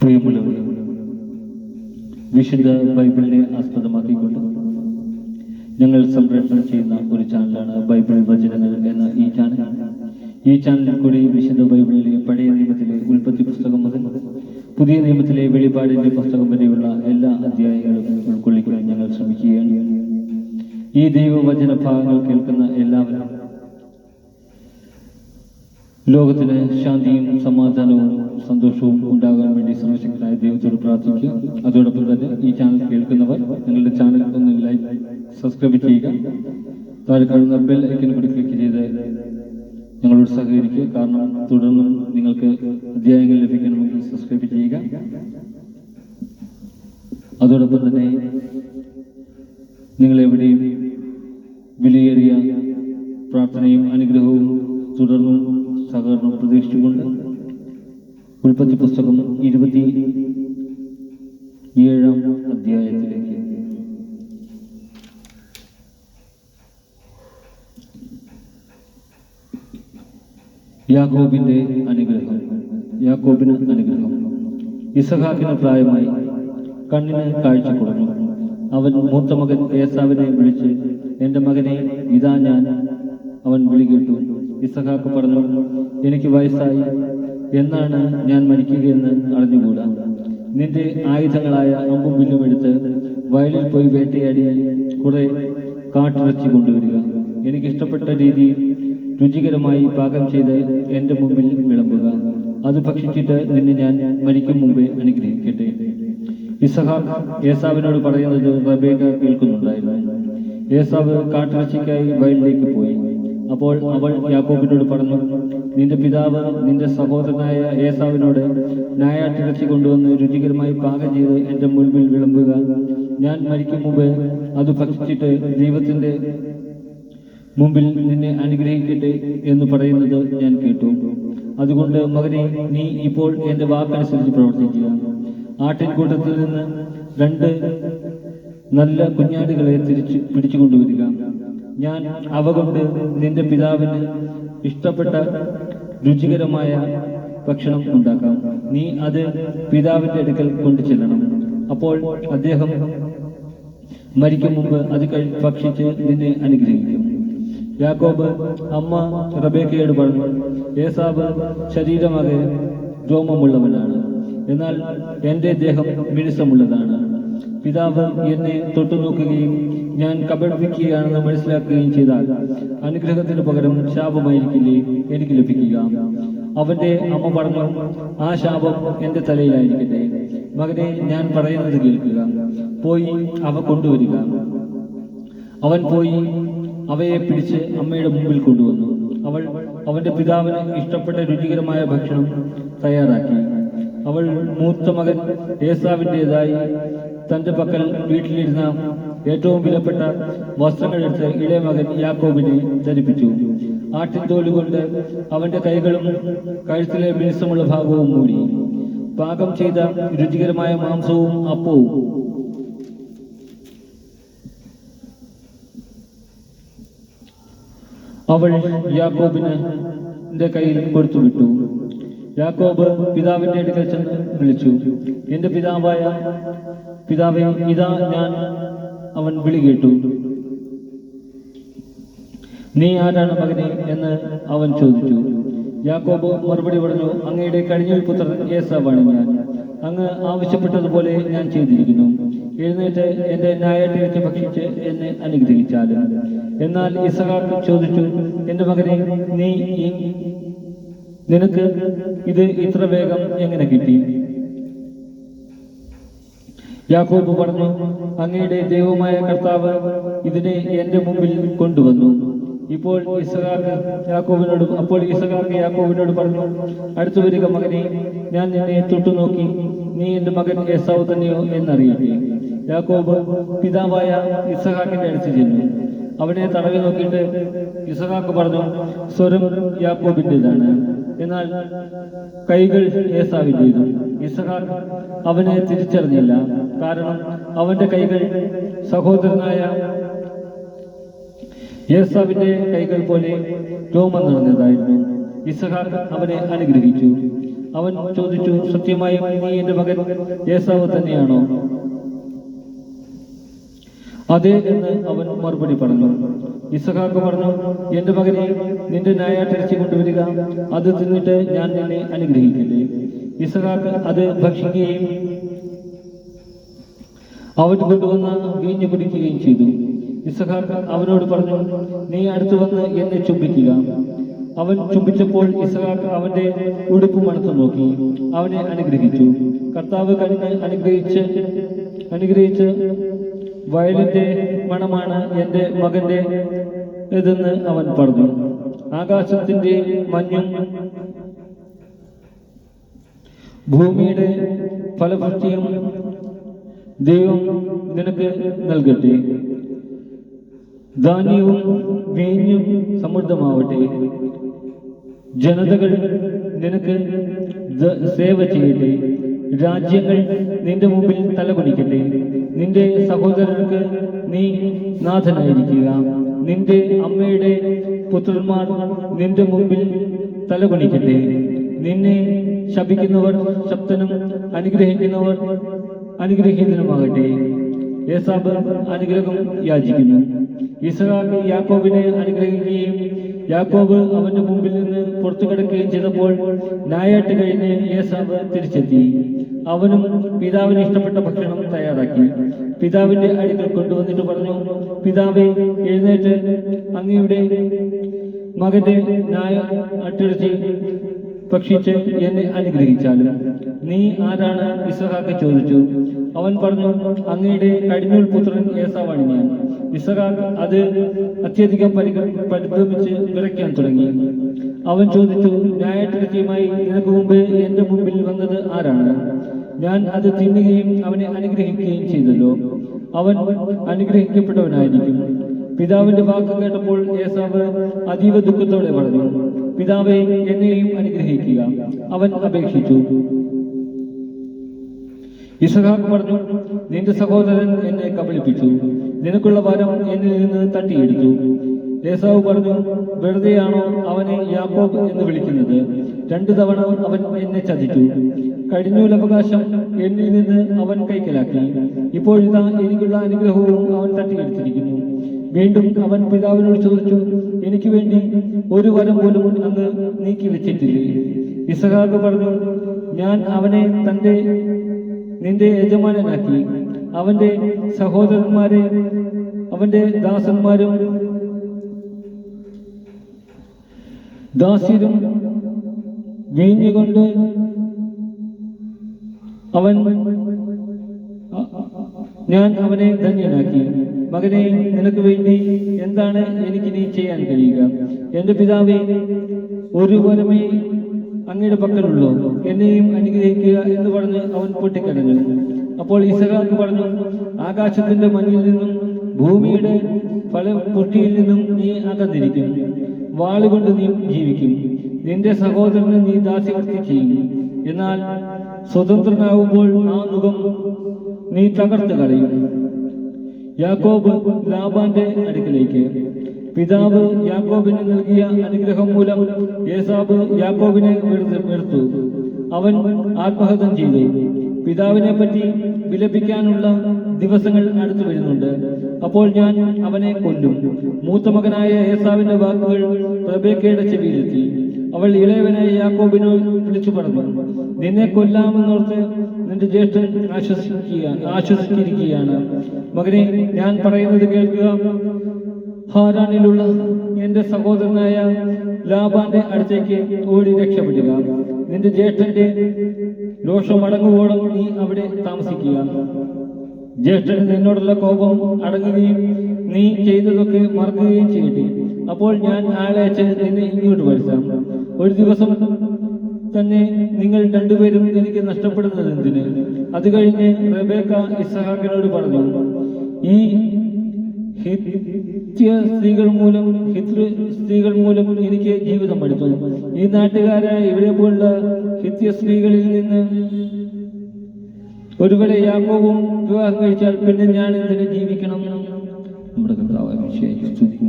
പ്രിയമുള്ളവരെ വിശുദ്ധ ബൈബിളിനെ ആസ്പദമാക്കിക്കൊണ്ട് ഞങ്ങൾ സംപ്രേഷണം ചെയ്യുന്ന ഒരു ചാനലാണ് ബൈബിൾ വചനങ്ങൾ എന്ന ഈ ചാനൽ. ഈ ചാനലിൽ കൂടി വിശുദ്ധ ബൈബിളിലെ പഴയ നിയമത്തിലെ ഉൽപ്പത്തി പുസ്തകം മുതൽ പുതിയ നിയമത്തിലെ വെളിപാടിന്റെ പുസ്തകം വരെയുള്ള എല്ലാ അധ്യായങ്ങളും ഉൾക്കൊള്ളിക്കാൻ ഞങ്ങൾ ശ്രമിക്കുകയാണ്. ഈ ദൈവവചന ഭാഗങ്ങൾ കേൾക്കുന്ന എല്ലാവരും ലോകത്തിന് ശാന്തിയും സമാധാനവും സന്തോഷവും ഉണ്ടാകാൻ വേണ്ടി സർവശക്തനായ ദൈവത്തോട് പ്രാർത്ഥിക്കുക. അതോടൊപ്പം തന്നെ ഈ ചാനൽ കേൾക്കുന്നവർ നിങ്ങളുടെ ചാനൽ ഒന്ന് ലൈക്ക് സബ്സ്ക്രൈബ് ചെയ്യുക. താഴെ കാണുന്ന ബെൽ ഐക്കൺ കൂടി ക്ലിക്ക് ചെയ്ത് ഞങ്ങളോട് സഹകരിക്കുക. കാരണം തുടർന്നും നിങ്ങൾക്ക് അധ്യായങ്ങൾ ലഭിക്കണമെങ്കിൽ സബ്സ്ക്രൈബ് ചെയ്യുക. അതോടൊപ്പം തന്നെ നിങ്ങളെവിടെയും വിലയേറിയ പ്രാർത്ഥനയും അനുഗ്രഹവും തുടർന്നും സഹകരണവും പ്രതീക്ഷിച്ചുകൊണ്ട് ഉൽപ്പത്തി പുസ്തകം ഇരുപത്തി ഏഴാം അധ്യായത്തിലേക്ക്. യാക്കോബിന്റെ അനുഗ്രഹം യാക്കോബിന് അനുഗ്രഹം. ഇസഹാക്കിന് പ്രായമായി കണ്ണിന് കാഴ്ച കൊടുത്തു അവൻ മൂത്ത മകൻ ഏസാവിനെ വിളിച്ച് എന്റെ മകനെ ഇതാ ഞാൻ. അവൻ വിളി കേട്ടു. ഇസഹാക്ക് പറഞ്ഞു എനിക്ക് വയസ്സായി. എന്നാണ് ഞാൻ മരിക്കുകയെന്ന് അറിഞ്ഞുകൂടാ. നിന്റെ ആയുധങ്ങളായ അമ്പും വില്ലും എടുത്ത് വയലിൽ പോയി വേട്ടയാടി കുറെ കാട്ടിറച്ചി കൊണ്ടുവരിക. എനിക്ക് ഇഷ്ടപ്പെട്ട രുചികരമായി പാകം ചെയ്ത് എന്റെ മുമ്പിൽ വിളമ്പുക. അത് ഭക്ഷിച്ചിട്ട് നിന്നെ ഞാൻ മരിക്കും മുമ്പേ അനുഗ്രഹിക്കട്ടെ. ഇസഹാർ ഏസാവിനോട് പറയുന്നത് റബേക കേൾക്കുന്നുണ്ടായിരുന്നു. ഏസാവ് കാട്ടിറച്ചിക്കായി വയലിലേക്ക് പോയി. അപ്പോൾ അവൾ യാക്കോബിനോട് പറഞ്ഞു നിന്റെ പിതാവ് നിന്റെ സഹോദരനായ ഏസാവിനോട് നായാട്ടിറച്ചി കൊണ്ടുവന്ന് രുചികരമായി പാകം ചെയ്ത് എന്റെ മുൻപിൽ വിളമ്പുക. ഞാൻ മരിക്കും മുമ്പ് അത് ഭക്ഷിച്ചിട്ട് ദൈവത്തിന്റെ മുമ്പിൽ നിന്നെ അനുഗ്രഹിക്കട്ടെ എന്ന് പറയുന്നത് ഞാൻ കേട്ടു. അതുകൊണ്ട് മകനെ നീ ഇപ്പോൾ എന്റെ വാക്കനുസരിച്ച് പ്രവർത്തിക്കുക. ആട്ടിൻകൂട്ടത്തിൽ നിന്ന് രണ്ട് നല്ല കുഞ്ഞാടുകളെ തിരിച്ച് പിടിച്ചുകൊണ്ടുവരിക. ഞാൻ അവ കൊണ്ട് നിന്റെ പിതാവിന് ഇഷ്ടപ്പെട്ട രുചികരമായ ഭക്ഷണം ഉണ്ടാക്കാം. നീ അത് പിതാവിന്റെ അടുക്കൽ കൊണ്ടു ചെല്ലണം അപ്പോൾ അദ്ദേഹം മരിക്കും മുമ്പ് അത് ഭക്ഷിച്ച് നിന്നെ അനുഗ്രഹിക്കും. യാക്കോബ് അമ്മ റബേക്കയോട് പറഞ്ഞു ഏസാബ് ശരീരമാകെ രോമമുള്ളവനാണ്. എന്നാൽ എന്റെ ദേഹം മിനുസമുള്ളതാണ്. പിതാവ് എന്നെ തൊട്ടുനോക്കുകയും ഞാൻ കബളിപ്പിക്കുകയാണെന്ന് മനസ്സിലാക്കുകയും ചെയ്താൽ അനുഗ്രഹത്തിന് പകരം ശാപമായിരിക്കില്ലേ? എനിക്ക് ലഭിക്കുക. അവന്റെ അമ്മ പറഞ്ഞു ആ ശാപം എന്റെ തലയിലായിരിക്കട്ടെ. മകനെ ഞാൻ പറയുന്നത് കേൾക്കുക. പോയി അവ കൊണ്ടുവരിക. അവൻ പോയി അവയെ പിടിച്ച് അമ്മയുടെ മുമ്പിൽ കൊണ്ടുവന്നു. അവൾ അവന്റെ പിതാവിന് ഇഷ്ടപ്പെട്ട രുചികരമായ ഭക്ഷണം തയ്യാറാക്കി. അവൾ മൂത്ത മകൻ ഏസാവിന്റെതായി തന്റെ പക്കൽ വീട്ടിലിരുന്ന ഏറ്റവും വിലപ്പെട്ട വസ്ത്രങ്ങളെടുത്ത് ഇളയ മകൻ യാക്കോബിനെ ധരിപ്പിച്ചു. ആട്ടിൻതോൽ കൊണ്ട് അവന്റെ കൈകളും കഴുത്തിലെ മിനുസമുള്ള ഭാഗവും മൂടി. പാകം ചെയ്ത രുചികരമായ മാംസവും അപ്പവും. അവൾ യാക്കോബിന്റെ കയ്യിൽ കയ്യിൽ കൊടുത്തുവിട്ടു യാക്കോബ് പിതാവിന്റെ അടുക്കൽ ചെന്ന് വിളിച്ചു. എന്റെ പിതാവായ പിതാവെ ഇതാ ഞാൻ അവൻ വിളി കേട്ടു. നീ ആരാണ് മകനെ? എന്ന് അവൻ ചോദിച്ചു. യാക്കോബ് മറുപടി പറഞ്ഞു അങ്ങയുടെ കഴിഞ്ഞ പുത്രൻ ഏസാവാണ് ഞാൻ. അങ്ങ് ആവശ്യപ്പെട്ടതുപോലെ ഞാൻ ചെയ്തിരിക്കുന്നു. എഴുന്നേറ്റ് എന്റെ ന്യായാട്ടിറച്ചി ഭക്ഷിച്ച് എന്നെ അനുഗ്രഹിച്ചാലും. എന്നാൽ ഇസഹാക്ക് ചോദിച്ചു എന്റെ മകനെ നീ നിനക്ക് ഇത് ഇത്ര വേഗം എങ്ങനെ കിട്ടി? യാക്കോബ് പറഞ്ഞു അങ്ങയുടെ ദൈവമായ കർത്താവ് ഇതിനെ എന്റെ മുമ്പിൽ കൊണ്ടുവന്നു. ഇപ്പോൾ ഇസഹാക്ക് യാക്കോബിനോട് അപ്പോൾ ഇസഹാക്ക് യാക്കോബിനോട് പറഞ്ഞു അടുത്തു വരിക മകനെ ഞാൻ നിന്നെ തൊട്ടുനോക്കി നീ എന്റെ മകൻ എസാവ് തന്നെയോ എന്നറിയില്ലേ യാക്കോബ് പിതാവായ ഇസഹാക്കിന്റെ അടുത്ത് ചെന്നു. അവനെ തടവി നോക്കിയിട്ട് ഇസഹാക്ക് പറഞ്ഞു സ്വരം യാക്കോബിന്റെതാണ്. എന്നാൽ കൈകൾ ഏസാവിന്റെതും ഇസഹാക്ക് അവനെ തിരിച്ചറിഞ്ഞില്ല. കാരണം അവന്റെ കൈകൾ സഹോദരനായ ഏസാവിന്റെ കൈകൾ പോലെ രോമം നിറഞ്ഞതായിരുന്നു. ഇസഹാക്ക് അവനെ അനുഗ്രഹിച്ചു. അവൻ ചോദിച്ചു സത്യമായും നീ എന്റെ മകൻ ഏസാവ് തന്നെയാണോ? അതെ എന്ന് അവൻ മറുപടി പറഞ്ഞു. ഇസഹാക്ക് പറഞ്ഞു എന്റെ മകനെ നിന്റെ നായാട്ടിറച്ചി കൊണ്ടുവരിക. അത് തിന്നിട്ട് ഞാൻ നിന്നെ അനുഗ്രഹിക്കില്ലേ ഇസഹാക്ക് അത് ഭക്ഷിക്കുകയും അവൻ കൊണ്ടുവന്ന് വീഞ്ഞു കുടിക്കുകയും ചെയ്തു. ഇസഹാക്ക് അവനോട് പറഞ്ഞു നീ അടുത്തു വന്ന് എന്നെ ചുംബിക്കുക. അവൻ ചുംബിച്ചപ്പോൾ ഇസഹാക്ക് അവന്റെ ഉടുപ്പ് മണത്തു നോക്കി. അവനെ അനുഗ്രഹിച്ചു. കർത്താവ് കഴിഞ്ഞ് അനുഗ്രഹിച്ച് അനുഗ്രഹിച്ച് വയലിന്റെ മണമാണ് എന്റെ മകന്റെ ഇതെന്ന് അവൻ പറഞ്ഞു. ആകാശത്തിന്റെ മഞ്ഞും ഭൂമിയുടെ ഫലഭക്തിയും ദൈവം നിനക്ക് നൽകട്ടെ. ധാന്യവും വീഞ്ഞും സമൃദ്ധമാവട്ടെ. ജനതകൾ നിനക്ക് സേവ ചെയ്യട്ടെ. രാജ്യങ്ങൾ നിന്റെ മുമ്പിൽ തലകുനിക്കട്ടെ. നിന്റെ സഹോദരർക്ക് നീ നാഥനായിരിക്കുക. നിന്റെ അമ്മയുടെ പുത്രന്മാർ നിന്റെ മുമ്പിൽ തലകുണിക്കട്ടെ നിന്നെ ശപിക്കുന്നവർ ശബ്ദനും അനുഗ്രഹിക്കുന്നവർ അനുഗ്രഹീതനുമാകട്ടെ. യേസാബ് അനുഗ്രഹം യാചിക്കുന്നു. ഇസഹാക്ക് യാക്കോബിനെ അനുഗ്രഹിക്കുകയും യാക്കോബ് അവന്റെ മുമ്പിൽ നിന്ന് പുറത്തു കിടക്കുകയും ചെയ്തപ്പോൾ നായാട്ട് കഴിഞ്ഞ് ഏസാവ് തിരിച്ചെത്തി. അവനും പിതാവിന് ഇഷ്ടപ്പെട്ട ഭക്ഷണം തയ്യാറാക്കി. പിതാവിന്റെ അടുക്കൽ കൊണ്ടുവന്നിട്ട് പറഞ്ഞു പിതാവെ എഴുന്നേറ്റ്. അങ്ങയുടെ മകന്റെ നായ അട്ടിറച്ചി ഭക്ഷിച്ച് എന്നെ അനുഗ്രഹിച്ചാലും. നീ ആരാണ്? ഇസഹാക്ക് ചോദിച്ചു. അവൻ പറഞ്ഞു അങ്ങയുടെ കടിഞ്ഞൂൽ പുത്രൻ ഏസാവാണ് ഞാൻ. ഇസഹാക്ക് അത് അത്യധികം പരിഭ്രമിച്ച് വിറയ്ക്കാൻ തുടങ്ങി. അവൻ ചോദിച്ചു ന്യായത്തിരത്തിയുമായി നിനക്ക് മുമ്പ് എന്റെ മുമ്പിൽ വന്നത് ആരാണ്? ഞാൻ അത് തിന്നുകയും അവനെ അനുഗ്രഹിക്കുകയും ചെയ്തല്ലോ. അവൻ അനുഗ്രഹിക്കപ്പെട്ടവനായിരിക്കും. പിതാവിന്റെ വാക്ക് കേട്ടപ്പോൾ ഏസാവ് അതീവ ദുഃഖത്തോടെ പറഞ്ഞു പിതാവെ എന്നെയും അനുഗ്രഹിക്കുക. അവൻ അപേക്ഷിച്ചു. ഇസഹാക്ക് പറഞ്ഞു നിന്റെ സഹോദരൻ എന്നെ കബളിപ്പിച്ചു. നിനക്കുള്ള വരം എന്നിൽ നിന്ന് തട്ടിയെടുത്തു. ഏസാവ് പറഞ്ഞു വെറുതെയാണോ അവനെ യാക്കോബ് എന്ന് വിളിക്കുന്നത്? രണ്ടു തവണ അവൻ എന്നെ ചതിച്ചു. കഴിഞ്ഞൂലവകാശം എന്നിൽ നിന്ന് അവൻ കൈക്കലാക്കി. ഇപ്പോഴിതാ എനിക്കുള്ള അനുഗ്രഹവും അവൻ തട്ടിയെടുത്തിരിക്കുന്നു. വീണ്ടും അവൻ പിതാവിനോട് ചോദിച്ചു എനിക്ക് വേണ്ടി ഒരു വരം പോലും അങ്ങ് നീക്കി വെച്ചിട്ടില്ലേ? ഇസഹാക്ക് പറഞ്ഞു ഞാൻ അവനെ തന്റെ നിന്റെ യജമാനനാക്കി. അവന്റെ സഹോദരന്മാരെ അവന്റെ ദാസന്മാരും ദാസ്യരും വീഞ്ഞുകൊണ്ട് അവൻ ഞാൻ അവനെ ധന്യനാക്കി. മകനെ നിനക്ക് വേണ്ടി എന്താണ് എനിക്ക് നീ ചെയ്യാൻ കഴിയുക? എന്റെ പിതാവേ ഒരു വരമേ അങ്ങയുടെ പക്കലുള്ളൂ. എന്നെയും അനുഗ്രഹിക്കുക എന്ന് പറഞ്ഞ് അവൻ പൊട്ടിക്കരഞ്ഞു. അപ്പോൾ ഇസഹാക്ക് പറഞ്ഞു ആകാശത്തിന്റെ മഞ്ഞിൽ നിന്നും ഭൂമിയുടെ ഫല പുഷ്ടിയിൽ നിന്നും നീ അകന്നിരിക്കും. വാളുകൊണ്ട് നീ ജീവിക്കും. നിന്റെ സഹോദരന് നീ ദാസ്യവൃത്തി ചെയ്യും. എന്നാൽ സ്വതന്ത്രനാകുമ്പോൾ ആ മുഖം നീ തകർത്ത് കളയും. യാക്കോബ് ലാബാന്റെ അടുക്കിലേക്ക്. പിതാവ് യാക്കോബിന് നൽകിയ അനുഗ്രഹം മൂലം ഏസാബ് യാക്കോബിനെ എടുത്തു അവൻ ആത്മഹത്യം ചെയ്തു. പിതാവിനെ പറ്റി വിലപിക്കാനുള്ള ദിവസങ്ങൾ അടുത്തു വരുന്നുണ്ട്. അപ്പോൾ ഞാൻ അവനെ കൊല്ലും. മൂത്ത മകനായ ഏസാവിന്റെ വാക്കുകൾ പ്രബേക്കയുടെ ചെവിയിലെത്തി. അവൾ ഇളയവനായ യാക്കോബിനോ വിളിച്ചു പറഞ്ഞു നിന്നെ കൊല്ലാമെന്നോർത്ത് നിന്റെ ജ്യേഷ്ഠൻ ആശ്വസിക്കുക ആശ്വസിച്ചിരിക്കുകയാണ്. മകനെ ഞാൻ പറയുന്നത് കേൾക്കുക. ഹാരാനിലുള്ള എന്റെ സഹോദരനായ ലാബാന്റെ അടുത്തേക്ക് ഓടി രക്ഷപ്പെടുക. നിന്റെ ജ്യേഷ്ഠന്റെ ദോഷമടങ്ങുവോളം നീ അവിടെ താമസിക്കുക. ജ്യേഷ്ഠന് നിന്നോടുള്ള കോപം അടങ്ങുകയും നീ ചെയ്തതൊക്കെ മറക്കുകയും ചെയ്യട്ടെ. അപ്പോൾ ഞാൻ ആളെ അയച്ച് നിന്നെ ഇങ്ങോട്ട് വരുത്താം. ഒരു ദിവസം തന്നെ നിങ്ങൾ രണ്ടുപേരും എനിക്ക് നഷ്ടപ്പെടുന്നത് എന്തിന് അത് കഴിഞ്ഞ് റബേക്ക ഇസഹാക്കിനോട് പറഞ്ഞു ഈ ഹിത്യ സ്ത്രീകൾ മൂലം ഹിത്ര സ്ത്രീകൾ മൂലം എനിക്ക് ജീവിതം എടുത്തു ഈ നാട്ടുകാരായ ഇവരെ പോലുള്ള ഹിത്യ സ്ത്രീകളിൽ നിന്ന് ഒരുവരെ യാക്കോവും വിവാഹം കഴിച്ചാൽ പിന്നെ ഞാൻ എന്തിനു ജീവിക്കണം? നമ്മുടെ കർത്താവ് സ്തുതി